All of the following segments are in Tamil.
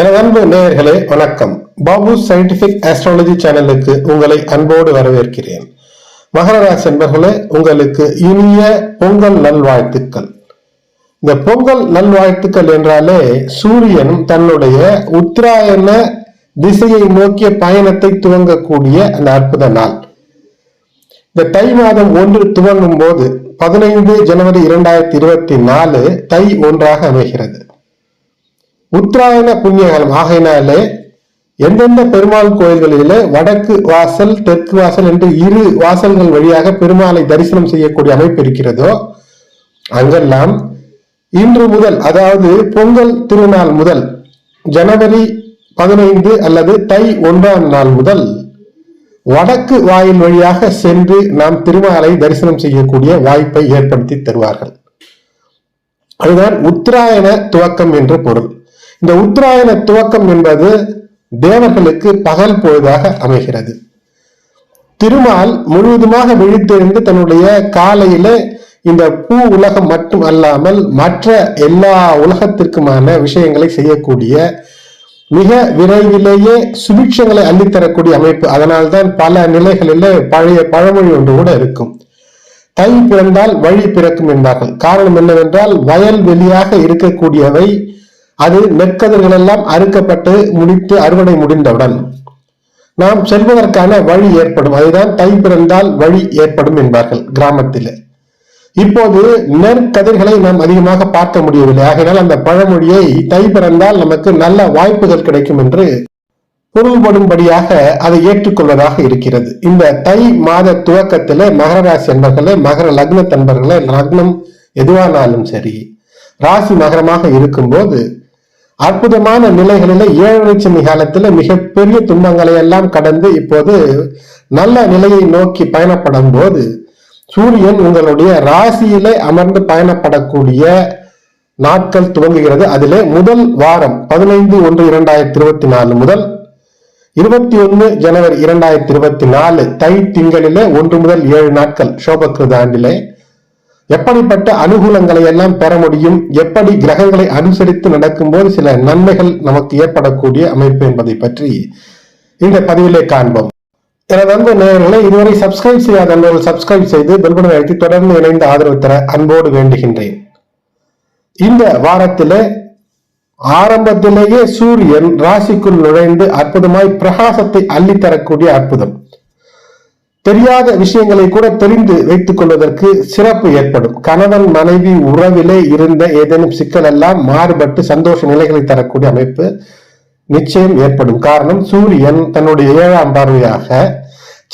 எனது அன்பு நேயர்களே வணக்கம். பாபு சயின்டிபிக் ஆஸ்ட்ராலஜி சேனலுக்கு உங்களை அன்போடு வரவேற்கிறேன். மகர ராசி என்பர்களே உங்களுக்கு இனிய பொங்கல் நல்வாழ்த்துக்கள். இந்த பொங்கல் நல்வாழ்த்துக்கள் என்றாலே சூரியன் தன்னுடைய உத்தராயண திசையை நோக்கிய பயணத்தை துவங்கக்கூடிய அந்த அற்புத நாள். இந்த தை மாதம் ஒன்று துவங்கும் போது பதினைந்து ஜனவரி இரண்டாயிரத்தி இருபத்தி நாலு தை ஒன்றாக அமைகிறது. உத்தராயண புண்ணியகாலம் ஆகையினாலே எந்தெந்த பெருமாள் கோயில்களிலே வடக்கு வாசல் தெற்கு வாசல் என்று இரு வாசல்கள் வழியாக பெருமாளை தரிசனம் செய்யக்கூடிய அமைப்பு இருக்கிறதோ அங்கெல்லாம் இன்று முதல் அதாவது பொங்கல் திருநாள் முதல் ஜனவரி பதினைந்து அல்லது தை ஒன்றாம் நாள் முதல் வடக்கு வாயில் வழியாக சென்று நாம் திருமாலை தரிசனம் செய்யக்கூடிய வாய்ப்பை ஏற்படுத்தி தருவார்கள். அதுதான் உத்தராயண துவக்கம் என்று பொருள். இந்த உத்தராயண துவக்கம் என்பது தேவர்களுக்கு பகல் பொழுதாக அமைகிறது. திருமால் முழுவதுமாக விழித்தெழுந்து தன்னுடைய காலையில இந்த பூ உலகம் மட்டும் அல்லாமல் மற்ற எல்லா உலகத்திற்குமான விஷயங்களை செய்யக்கூடிய மிக விரைவிலேயே சுபிட்சங்களை அள்ளித்தரக்கூடிய அமைப்பு. அதனால்தான் பல நிலைகளில் பழைய பழமொழி ஒன்று கூட இருக்கும். தை பிறந்தால் வழி பிறக்கும் என்பார்கள். காரணம் என்னவென்றால் வயல் வெளியாக இருக்கக்கூடியவை அது நெற்கதிர்கள் எல்லாம் அறுக்கப்பட்டு முடித்து அறுவடை முடிந்தவுடன் நாம் செல்வதற்கான வழி ஏற்படும். அதுதான் தை பிறந்தால் வழி ஏற்படும் என்பார்கள் கிராமத்தில். இப்போது நெற்கதிர்களை நாம் அதிகமாக பார்க்க முடியவில்லை. ஆகையினால் அந்த பழமொழியை தை பிறந்தால் நமக்கு நல்ல வாய்ப்புகள் கிடைக்கும் என்று பொருள்படும்படியாக அதை ஏற்றுக்கொள்வதாக இருக்கிறது. இந்த தை மாத துவக்கத்திலே மகர ராசி என்பர்களே மகர லக்ன தன்பர்களே லக்னம் எதுவானாலும் சரி ராசி மகரமாக இருக்கும்போது அற்புதமான நிலைகளில ஏழரை சனி காலத்துல மிகப்பெரிய துன்பங்களை எல்லாம் கடந்து இப்போது நல்ல நிலையை நோக்கி பயணப்படும் போது சூரியன் உங்களுடைய ராசியிலே அமர்ந்து பயணப்படக்கூடிய நாட்கள் துவங்குகிறது. அதிலே முதல் வாரம் பதினைந்து ஒன்று இரண்டாயிரத்தி இருபத்தி நாலு முதல் இருபத்தி ஒன்னு ஜனவரி இரண்டாயிரத்தி இருபத்தி நாலு தை திங்களிலே ஒன்று முதல் ஏழு நாட்கள் சோபக்கிருத ஆண்டிலே எப்படிப்பட்ட அனுகூலங்களை எல்லாம் பெற முடியும்? எப்படி கிரகங்களை அனுசரித்து நடக்கும்போது சில நன்மைகள் நமக்கு ஏற்படக்கூடிய அமைப்பு என்பதை பற்றி இந்த பதிவிலே காண்போம். எனது அன்பு நேயர்களை இதுவரை சப்ஸ்கிரைப் செய்யாத அன்பர்கள் சப்ஸ்கிரைப் செய்து பெல்பனை அழைத்து தொடர்ந்து இணைந்து ஆதரவு தர அன்போடு வேண்டுகின்றேன். இந்த வாரத்திலே ஆரம்பத்திலேயே சூரியன் ராசிக்குள் நுழைந்து அற்புதமாய் பிரகாசத்தை அள்ளித்தரக்கூடிய அற்புதம். தெரியாத விஷயங்களை கூட தெரிந்து வைத்துக் கொள்வதற்கு சிறப்பு ஏற்படும். கணவன் மனைவி உறவிலே இருந்த ஏதேனும் சிக்கல் எல்லாம் மாறுபட்டு சந்தோஷ நிலைகளை தரக்கூடிய அமைப்பு நிச்சயம் ஏற்படும். காரணம் சூரியன் தன்னுடைய ஏழாம் பார்வையாக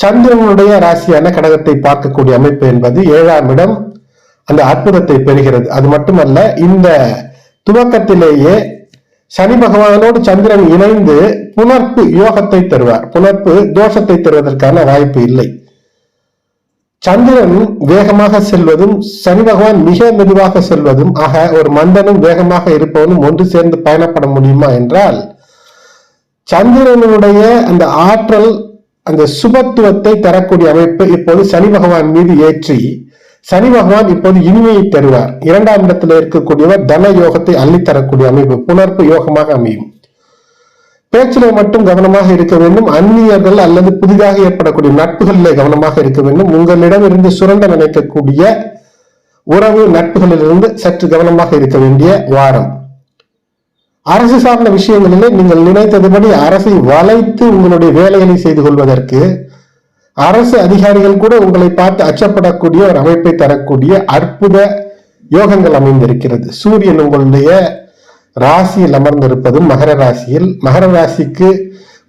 சந்திரனுடைய ராசியான கடகத்தை பார்க்கக்கூடிய அமைப்பு என்பது ஏழாம் இடம் அந்த அற்புதத்தை பெறுகிறது. அது மட்டுமல்ல இந்த துவக்கத்திலேயே சனி பகவானோடு சந்திரன் இணைந்து புணர்ப்பு யோகத்தை தருவார். புணர்ப்பு தோஷத்தை தருவதற்கான வாய்ப்பு இல்லை. சந்திரன் வேகமாக செல்வதும் சனி பகவான் மிக மெதுவாக செல்வதும் ஆக ஒரு மந்தனும் வேகமாக இருப்பவனும் ஒன்று சேர்ந்து பயணப்பட முடியுமா என்றால் சந்திரனுடைய அந்த ஆற்றல் அந்த சுபத்துவத்தை தரக்கூடிய அமைப்பு இப்போது சனி பகவான் மீது ஏற்றி சனி பகவான் இப்போது இனிமையை தருவார். இரண்டாம் இடத்துல இருக்கக்கூடியவர் தன யோகத்தை அள்ளித்தரக்கூடிய அமைப்பு புணர்ப்பு யோகமாக அமையும். பேச்சிலே மட்டும் கவனமாக இருக்க வேண்டும். அந்நியர்கள் அல்லது புதிதாக ஏற்படக்கூடிய நட்புகளிலே கவனமாக இருக்க வேண்டும். உங்களிடமிருந்து சுரண்ட நினைக்கக்கூடிய உறவு நட்புகளிலிருந்து சற்று கவனமாக இருக்க வேண்டிய வாரம். அரசு சார்ந்த விஷயங்களிலே நீங்கள் நினைத்ததுபடி அரசை வளைத்து உங்களுடைய வேலைகளை செய்து கொள்வதற்கு அரசு அதிகாரிகள் கூட உங்களை பார்த்து அச்சப்படக்கூடிய ஒரு அமைப்பை தரக்கூடிய அற்புத யோகங்கள் அமைந்திருக்கிறது. சூரியன் உங்களுடைய ராசியில் அமர்ந்திருப்பதும் மகர ராசியில். மகர ராசிக்கு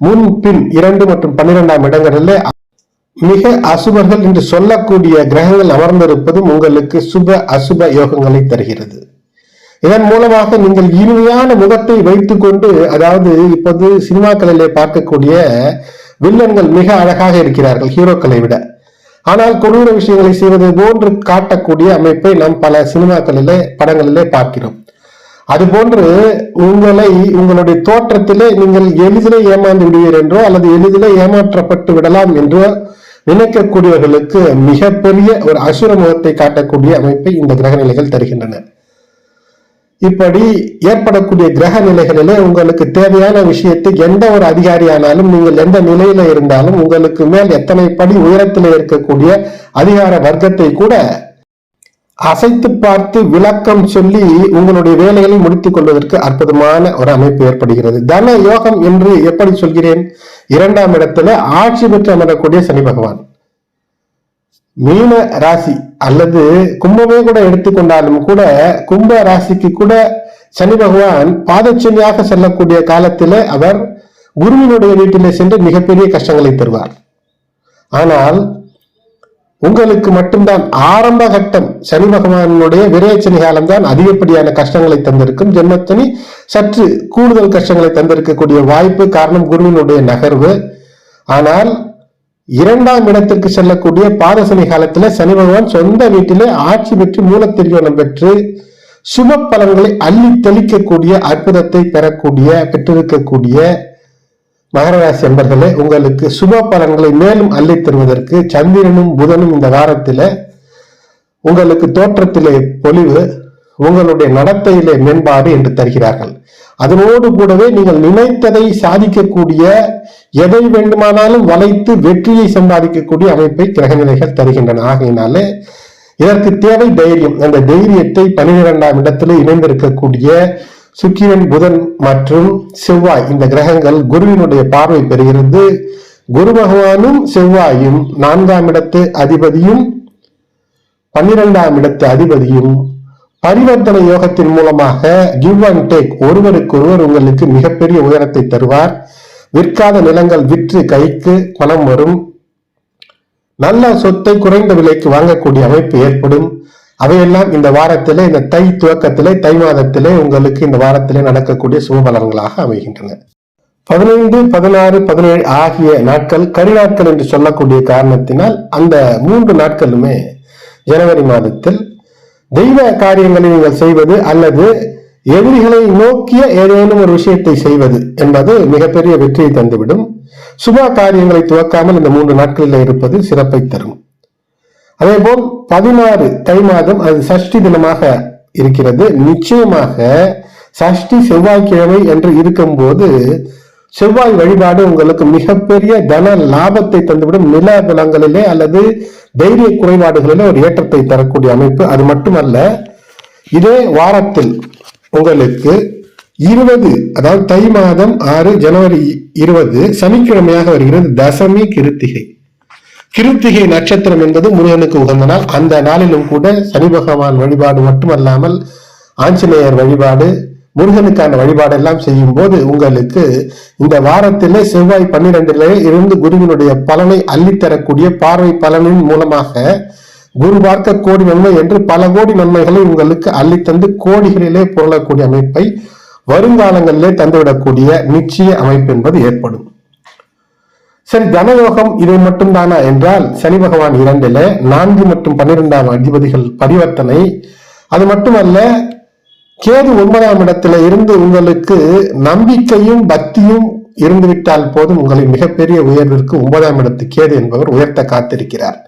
முன் பின் இரண்டு மற்றும் பன்னிரெண்டாம் இடங்களிலே மிக அசுபர்கள் என்று சொல்லக்கூடிய கிரகங்கள் அமர்ந்திருப்பதும் உங்களுக்கு சுப அசுப யோகங்களை தருகிறது. இதன் மூலமாக நீங்கள் இனிமையான முகத்தை வைத்துக்கொண்டு அதாவது இப்போது சினிமாக்களிலே பார்க்கக்கூடிய வில்லன்கள் மிக அழகாக இருக்கிறார்கள் ஹீரோக்களை விட. ஆனால் கொடூர விஷயங்களை செய்வது போன்று காட்டக்கூடிய அமைப்பை நாம் பல சினிமாக்களிலே படங்களிலே பார்க்கிறோம். அதுபோன்று உங்களை உங்களுடைய தோற்றத்திலே நீங்கள் எளிதிலே ஏமாந்து விடுவீர் என்றோ அல்லது எளிதிலே ஏமாற்றப்பட்டு விடலாம் என்றோ நினைக்கக்கூடியவர்களுக்கு மிகப்பெரிய ஒரு அசுர முகத்தை காட்டக்கூடிய அமைப்பை இந்த கிரக நிலைகள் தருகின்றன. இப்படி ஏற்படக்கூடிய கிரக நிலைகளிலே உங்களுக்கு தேவையான விஷயத்தை எந்த ஒரு அதிகாரியானாலும் நீங்கள் எந்த நிலையில இருந்தாலும் உங்களுக்கு மேல் எத்தனை படி உயரத்தில் இருக்கக்கூடிய அதிகார வர்க்கத்தை கூட அசைத்து பார்த்து விளக்கம் சொல்லி உங்களுடைய வேலைகளை முடித்துக் கொள்வதற்கு அற்புதமான ஒரு அமைப்பு ஏற்படுகிறது. தன யோகம் என்று எப்படி சொல்கிறேன்? இரண்டாம் இடத்துல ஆட்சி பெற்று அமரக்கூடிய சனி பகவான். மீன ராசி அல்லது கும்பமே கூட எடுத்துக்கொண்டாலும் கூட கும்ப ராசிக்கு கூட சனி பகவான் பாதச்சனியாக செல்லக்கூடிய காலத்திலே அவர் குருவினுடைய வீட்டிலே சென்று மிகப்பெரிய கஷ்டங்களை தருவார். ஆனால் உங்களுக்கு மட்டும்தான் ஆரம்ப கட்டம். சனி பகவானுடைய விரைச்சனி காலம்தான் அதிகப்படியான கஷ்டங்களை தந்திருக்கும். ஜென்மத்தனி சற்று கூடுதல் கஷ்டங்களை தந்திருக்கக்கூடிய வாய்ப்பு காரணம் குருவினுடைய நகர்வு. ஆனால் இரண்டாம் இடத்திற்கு செல்லக்கூடிய பாதசனி காலத்துல சனி பகவான் சொந்த வீட்டிலே ஆட்சி பெற்று மூலத்திரியோனம் பெற்று சுப பலன்களை அள்ளி தெளிக்கக்கூடிய அற்புதத்தை பெறக்கூடிய பெற்றிருக்கக்கூடிய மகர ராசி என்பர்களே உங்களுக்கு சுப பலன்களை மேலும் அள்ளி தருவதற்கு சந்திரனும் புதனும் இந்த வாரத்தில் உங்களுக்கு தோற்றத்திலே பொலிவு உங்களுடைய நடத்தையிலே மேம்பாடு என்று தருகிறார்கள். அதனோடு கூடவே நீங்கள் நினைத்ததை சாதிக்கக்கூடிய எதை வேண்டுமானாலும் வளைத்து வெற்றியை சம்பாதிக்கக்கூடிய அமைப்பை கிரகநிலைகள் தருகின்றன. ஆகையினாலே இதற்கு தேவை தைரியம். அந்த தைரியத்தை பனிரெண்டாம் இடத்திலே இணைந்திருக்கக்கூடிய சுக்கிரன் புதன் மற்றும் செவ்வாய். இந்த கிரகங்கள் குருவினுடைய பார்வை பெறுகிறது. குரு பகவானும் செவ்வாயும் நான்காம் இடத்து அதிபதியும் பன்னிரெண்டாம் இடத்து அதிபதியும் பரிவர்த்தனை யோகத்தின் மூலமாக கிவ் அண்ட் டேக் ஒருவருக்கொருவர் உங்களுக்கு மிகப்பெரிய உயரத்தை தருவார். விற்காத நிலங்கள் விற்று கைக்கு பணம் வரும். நல்ல சொத்தை குறைந்த விலைக்கு வாங்கக்கூடிய அமைப்பு ஏற்படும். அவையெல்லாம் இந்த வாரத்திலே இந்த தை துவக்கத்திலே தை மாதத்திலே உங்களுக்கு இந்த வாரத்திலே நடக்கக்கூடிய சுபபலன்களாக அமைகின்றன. பதினைந்து பதினாறு பதினேழு ஆகிய நாட்கள் கரிநாட்கள் என்று சொல்லக்கூடிய காரணத்தினால் அந்த மூன்று நாட்களுமே ஜனவரி மாதத்தில் தெய்வ காரியங்களை நீங்கள் செய்வது அல்லது எதிரிகளை நோக்கிய ஏதேனும் ஒரு விஷயத்தை செய்வது என்பது மிகப்பெரிய வெற்றியை தந்துவிடும். சுப காரியங்களை துவக்காமல் இந்த மூன்று நாட்களில் இருப்பது சிறப்பை தரும். அதேபோல் பதினாறு தை மாதம் அது சஷ்டி தினமாக இருக்கிறது. நிச்சயமாக சஷ்டி செவ்வாய்க்கிழமை என்று இருக்கும்போது செவ்வாய் வழிபாடு உங்களுக்கு மிகப்பெரிய தன லாபத்தை தந்துவிடும். நில பலங்களிலே அல்லது தைரிய குறைபாடுகளிலே ஒரு ஏற்றத்தை தரக்கூடிய அமைப்பு. அது மட்டுமல்ல இதே வாரத்தில் உங்களுக்கு இருபது அதாவது தை மாதம் ஆறு ஜனவரி இருபது சனிக்கிழமையாக வருகிறது தசமி கிருத்திகை. கிருத்திகை நட்சத்திரம் என்பது முருகனுக்கு உகந்த நாள் அந்த நாளிலும் கூட சனி பகவான் வழிபாடு மட்டுமல்லாமல் ஆஞ்சநேயர் வழிபாடு முருகனுக்கான வழிபாடு எல்லாம் செய்யும் போது உங்களுக்கு இந்த வாரத்திலே செவ்வாய் பன்னிரெண்டிலே இருந்து குருவினுடைய பலனை அள்ளித்தரக்கூடிய பார்வை பலனின் மூலமாக குரு பார்க்க கோடி நன்மை என்று பல கோடி நன்மைகளை உங்களுக்கு அள்ளித்தந்து கோடிகளிலே புரளக்கூடிய அமைப்பை வருங்காலங்களிலே தந்துவிடக்கூடிய நிச்சய அமைப்பு என்பது ஏற்படும். சரி தனயோகம் இதை மட்டும் தானா என்றால் சனி பகவான் இரண்டில நான்கு மற்றும் பன்னிரெண்டாம் அதிபதிகள் பரிவர்த்தனை. அது மட்டுமல்ல கேது ஒன்பதாம் இடத்துல இருந்து உங்களுக்கு நம்பிக்கையும் பக்தியும் இருந்துவிட்டால் போதும் உங்களை மிகப்பெரிய உயர்விற்கு ஒன்பதாம் இடத்து கேது என்பவர் உயர்த்த காத்திருக்கிறார்.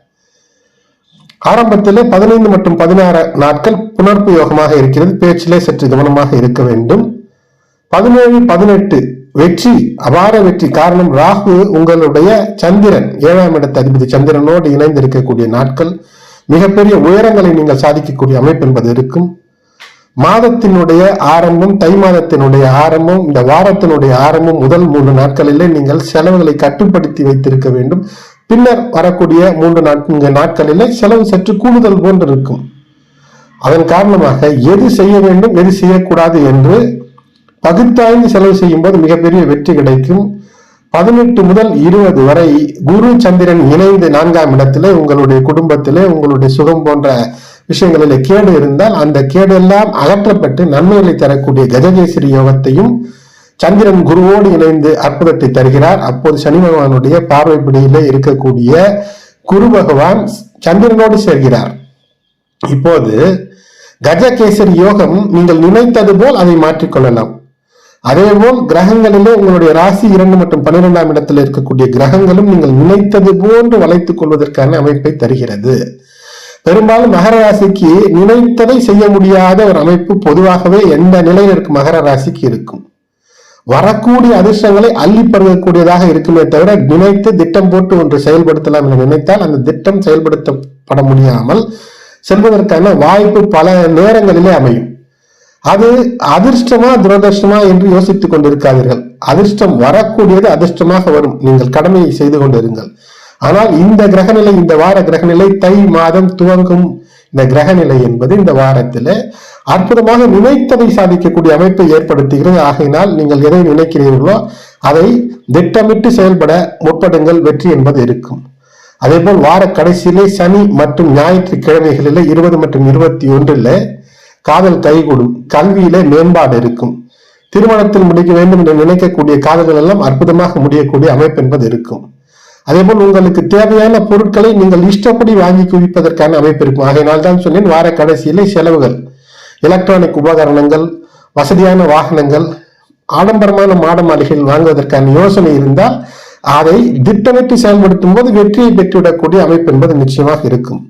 ஆரம்பத்திலே பதினைந்து மற்றும் பதினாறு நாட்கள் புணர்ப்பு யோகமாக இருக்கிறது பேச்சிலே சற்று கவனமாக இருக்க வேண்டும். பதினேழு பதினெட்டு வெற்றி அபார வெற்றி. காரணம் ராகு உங்களுடைய சந்திரன். ஏழாம் இடத்து அதிபதி சந்திரனோடு இணைந்து இருக்கக்கூடிய நாட்கள். மிகப்பெரிய உயரங்களை நீங்கள் சாதிக்கக்கூடிய அமைப்பு என்பது இருக்கும். மாதத்தினுடைய ஆரம்பம் தை மாதத்தினுடைய ஆரம்பம் இந்த வாரத்தினுடைய ஆரம்பம் முதல் மூன்று நாட்களிலே நீங்கள் செலவுகளை கட்டுப்படுத்தி வைத்திருக்க வேண்டும். பின்னர் வரக்கூடிய மூன்று நாட்கு நாட்களிலே செலவு சற்று கூடுதல் போன்று இருக்கும். அதன் காரணமாக எது செய்ய வேண்டும் எது செய்யக்கூடாது என்று பகுத்தாய்ந்து செலவு செய்யும் போது மிகப்பெரிய வெற்றி கிடைக்கும். பதினெட்டு முதல் இருபது வரை குரு சந்திரன் இணைந்து நான்காம் இடத்திலே உங்களுடைய குடும்பத்திலே உங்களுடைய சுகம் போன்ற விஷயங்களில் கேடு இருந்தால் அந்த கேடு எல்லாம் அகற்றப்பட்டு நன்மைகளை தரக்கூடிய கஜகேசரி யோகத்தையும் சந்திரன் குருவோடு இணைந்து அற்புதத்தை தருகிறார். அப்போது சனி பகவானுடைய பார்வைப்பிடியிலே இருக்கக்கூடிய குரு பகவான் சந்திரனோடு சேர்கிறார். இப்போது கஜகேசரி யோகம் நீங்கள் நினைத்தது போல் அதை மாற்றிக்கொள்ளலாம். அதேபோல் கிரகங்களிலே உங்களுடைய ராசி இரண்டு மற்றும் பன்னிரெண்டாம் இடத்தில் இருக்கக்கூடிய கிரகங்களும் நீங்கள் நினைத்தது போன்று வளைத்துக் கொள்வதற்கான அமைப்பை தருகிறது. பெரும்பாலும் மகர ராசிக்கு நினைத்ததை செய்ய முடியாத ஒரு அமைப்பு பொதுவாகவே எந்த நிலையில் இருக்கும் மகர ராசிக்கு இருக்கும். வரக்கூடிய அதிர்ஷ்டங்களை அள்ளி பருகக்கூடியதாக இருக்குமே தவிர நினைத்து திட்டம் போட்டு ஒன்று செயல்படுத்தலாம் என்று நினைத்தால் அந்த திட்டம் செயல்படுத்தப்பட முடியாமல் செல்வதற்கான வாய்ப்பு பல நேரங்களிலே அமையும். அது அதிர்ஷ்டமா துரதிர்ஷ்டமா என்று யோசித்துக் கொண்டிருக்காதீர்கள். அதிர்ஷ்டம் வரக்கூடியது அதிர்ஷ்டமாக வரும். நீங்கள் கடமையை செய்து கொண்டிருங்கள். ஆனால் இந்த கிரகநிலை இந்த வார கிரகநிலை தை மாதம் துவங்கும் இந்த கிரகநிலை என்பது இந்த வாரத்தில் அற்புதமாக நினைத்ததை சாதிக்கக்கூடிய அமைப்பை ஏற்படுத்துகிறது. ஆகையினால் நீங்கள் எதை நினைக்கிறீர்களோ அதை திட்டமிட்டு செயல்பட முற்படுங்கள். வெற்றி என்பது இருக்கும். அதே போல் வார கடைசியிலே சனி மற்றும் ஞாயிற்றுக்கிழமைகளிலே இருபது மற்றும் இருபத்தி ஒன்றில் காதல் கைகூடும். கல்வியிலே மேம்பாடு இருக்கும். திருமணத்தில் முடிக்க வேண்டும் என்று நினைக்கக்கூடிய காதல்கள் எல்லாம் அற்புதமாக முடியக்கூடிய அமைப்பு என்பது இருக்கும். அதேபோல் உங்களுக்கு தேவையான பொருட்களை நீங்கள் இஷ்டப்படி வாங்கி குவிப்பதற்கான அமைப்பு இருக்கும். ஆகையினால் தான் சொன்னேன் வார கடைசியிலே செலவுகள். எலக்ட்ரானிக் உபகரணங்கள் வசதியான வாகனங்கள் ஆடம்பரமான மாட மாளிகைகள் வாங்குவதற்கான யோசனை இருந்தால் அதை திட்டமிட்டு செயல்படுத்தும் போது வெற்றியை பெற்றுவிடக்கூடிய அமைப்பு என்பது நிச்சயமாக இருக்கும்.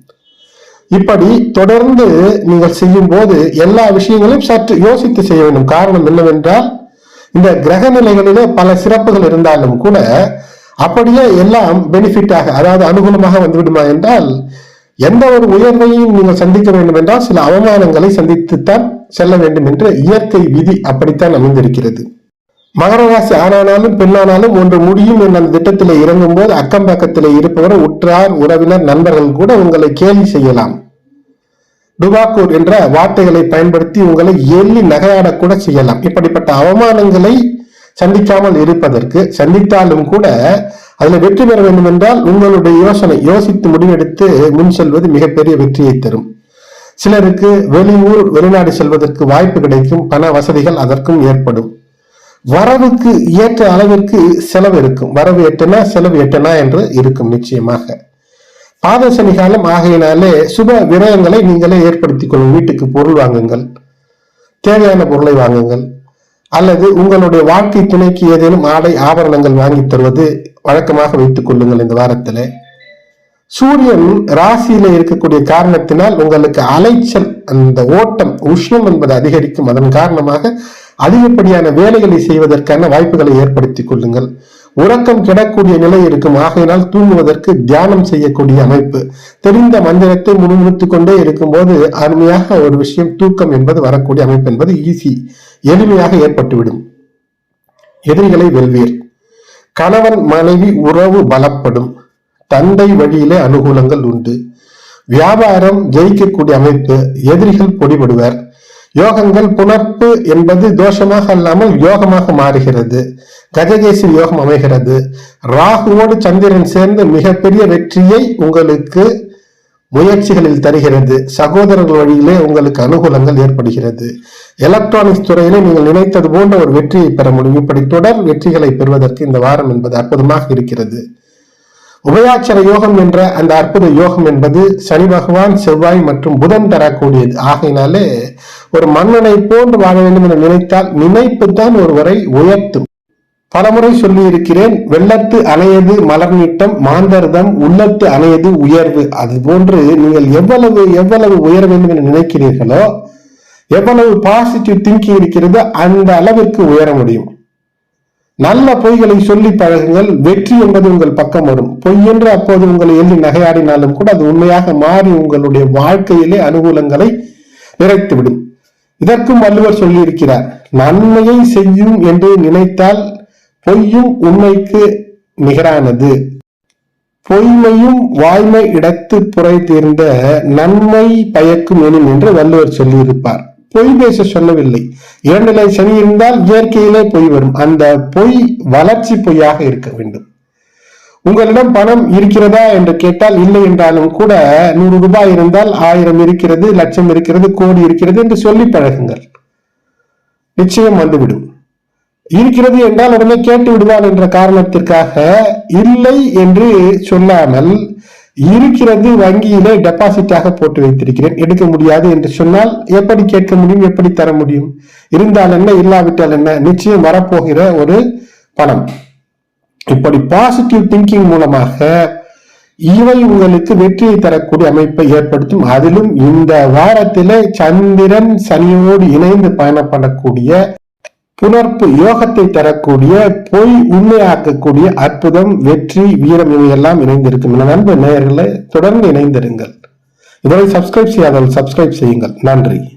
இப்படி தொடர்ந்து நீங்கள் செய்யும் போது எல்லா விஷயங்களையும் சற்று யோசித்து செய்ய வேண்டும். காரணம் என்னவென்றால் இந்த கிரக நிலைகளிலே பல சிறப்புகள் இருந்தாலும் கூட அப்படியே எல்லாம் பெனிஃபிட்டாக அதாவது அனுகூலமாக வந்துவிடுமா என்றால் எந்த ஒரு உயர்வையும் நீங்கள் சந்திக்க வேண்டும் என்றால் சில அவமானங்களை சந்தித்துத்தான் செல்ல வேண்டும் என்று இயற்கை விதி அப்படித்தான் அமைந்திருக்கிறது. மகர ராசி ஆணானாலும் பெண்ணானாலும் ஒன்று முடியும். என்ற அந்த திட்டத்திலே இறங்கும் போது அக்கம் பக்கத்தில் இருப்பவர் உற்றார் உறவினர் நண்பர்கள் கூட உங்களை கேலி செய்யலாம். டுபாக்கூர் என்ற வார்த்தைகளை பயன்படுத்தி உங்களை எள்ளி நகையாடக்கூட செய்யலாம். இப்படிப்பட்ட அவமானங்களை சந்திக்காமல் இருப்பதற்கு சந்தித்தாலும் கூட அதில் வெற்றி பெற வேண்டும் என்றால் உங்களுடைய யோசனை யோசித்து முடிவெடுத்து முன் செல்வது மிகப்பெரிய வெற்றியை தரும். சிலருக்கு வெளியூர் வெளிநாடு செல்வதற்கு வாய்ப்பு கிடைக்கும். பண வசதிகள் அதற்கும் ஏற்படும். வரவுக்கு ஏற்ற அளவிற்கு செலவு இருக்கும் வரவு எட்டனா செலவு எட்டனா என்று இருக்கும் நிச்சயமாக. பாத சனி காலம் ஆகையினாலே சுப விரயங்களை நீங்களே ஏற்படுத்திக் கொள்ளும் வீட்டுக்கு பொருள் வாங்குங்கள். தேவையான பொருளை வாங்குங்கள். அல்லது உங்களுடைய வாழ்க்கை துணைக்கு ஏதேனும் ஆடை ஆபரணங்கள் வாங்கி தருவது வழக்கமாக வைத்துக் கொள்ளுங்கள் இந்த வாரத்தில். சூரியன் ராசியில இருக்கக்கூடிய காரணத்தினால் உங்களுக்கு அலைச்சல் அந்த ஓட்டம் உஷ்ணம் என்பது அதிகரிக்கும். அதன் காரணமாக அதிகப்படியான வேலைகளை செய்வதற்கான வாய்ப்புகளை ஏற்படுத்தி கொள்ளுங்கள். உறக்கம் கிடக்கூடிய நிலை இருக்கும். ஆகையினால் தூங்குவதற்கு தியானம் செய்யக்கூடிய அமைப்பு. தெரிந்த மந்திரத்தை முணுமுணுத்துக் கொண்டே இருக்கும்போது அருமையாக ஒரு விஷயம் தூக்கம் என்பது வரக்கூடிய அமைப்பு என்பது ஈஸி எளிமையாக ஏற்பட்டுவிடும். எதிரிகளை வெல்வீர். கணவன் மனைவி உறவு பலப்படும். தந்தை வழியிலே அனுகூலங்கள் உண்டு. வியாபாரம் ஜெயிக்கக்கூடிய அமைப்பு. எதிரிகள் பொடிபடுவர். யோகங்கள் புணர்ப்பு என்பது தோஷமாக அல்லாமல் யோகமாக மாறுகிறது. கஜகேசி யோகம் அமைகிறது. ராகுவோடு சந்திரன் சேர்ந்து மிகப்பெரிய வெற்றியை உங்களுக்கு முயற்சிகளில் தருகிறது. சகோதரர்கள் வழியிலே உங்களுக்கு அனுகூலங்கள் ஏற்படுகிறது. எலக்ட்ரானிக்ஸ் துறையிலே நீங்கள் நினைத்தது போன்ற ஒரு வெற்றியை பெற முடியும். இப்படி தொடர் வெற்றிகளை பெறுவதற்கு இந்த வாரம் என்பது அற்புதமாக இருக்கிறது. உபயாட்சர யோகம் என்ற அந்த அற்புத யோகம் என்பது சனி பகவான் செவ்வாய் மற்றும் புதன் தரக்கூடியது. ஆகையினாலே ஒரு மன்னனை போன்று வாழ வேண்டும் என நினைத்தால் நினைப்பு தான் ஒருவரை உயர்த்தும். பலமுறை சொல்லி இருக்கிறேன் வெள்ளத்து அணையது மலர் நீட்டம் மாந்தர்தம் உள்ளத்து அணையது உயர்வு. அது போன்று நீங்கள் எவ்வளவு எவ்வளவு உயர வேண்டும் என நினைக்கிறீர்களோ எவ்வளவு பாசிட்டிவ் திங்கிங் இருக்கிறதோ அந்த அளவிற்கு உயர முடியும். நல்ல பொய்களை சொல்லி பழகுங்கள். வெற்றி என்பது உங்கள் பக்கம் வரும். பொய் என்று அப்போது உங்களை எழுதி நகையாடினாலும் கூட அது உண்மையாக மாறி உங்களுடைய வாழ்க்கையிலே அனுகூலங்களை நிறைத்துவிடும். இதற்கும் வள்ளுவர் சொல்லியிருக்கிறார் நன்மையை செய்யும் என்று நினைத்தால் பொய்யும் உண்மைக்கு நிகரானது. பொய்மையும் வாய்மை இடத்து புரை தீர்ந்த நன்மை பயக்கும் எனும் என்று வள்ளுவர் சொல்லியிருப்பார். பொய் பேச சொல்லவில்லை. இரண்டிலை சனி இருந்தால் இயற்கையிலே பொய் வரும். அந்த பொய் வளர்ச்சி பொய்யாக இருக்க வேண்டும். உங்களிடம் பணம் இருக்கிறதா என்று கேட்டால் இல்லை என்றாலும் கூட நூறு ரூபாய் இருந்தால் ஆயிரம் இருக்கிறது லட்சம் இருக்கிறது கோடி இருக்கிறது என்று சொல்லி பழகுங்கள். நிச்சயம் வந்துவிடும். இருக்கிறது என்றால் உடனே கேட்டு விடுவான் என்ற காரணத்திற்காக இல்லை என்று சொல்லாமல் இருக்கிறது வங்கியிலே டெபாசிட்டாக போட்டு வைத்திருக்கிறேன். எடுக்க முடியாது என்று சொன்னால் எப்படி கேட்க முடியும்? எப்படி தர முடியும்? இருந்தால் என்ன இல்லாவிட்டால் என்ன? நிச்சயம் வரப்போகிற ஒரு பணம். இப்படி பாசிட்டிவ் திங்கிங் மூலமாக இவை உங்களுக்கு வெற்றியை தரக்கூடிய அமைப்பை ஏற்படுத்தும். அதிலும் இந்த வாரத்திலே சந்திரன் சனியோடு இணைந்து பயணப்படக்கூடிய புணர்ப்பு யோகத்தை தரக்கூடிய பொய் உண்மையாக்கக்கூடிய அற்புதம் வெற்றி வீரம் இவையெல்லாம் இணைந்திருக்கும். என நண்பு நேயர்களை தொடர்ந்து இணைந்திருங்கள். இதுவரை சப்ஸ்கிரைப் செய்யாதவர்கள் சப்ஸ்கிரைப் செய்யுங்கள். நன்றி.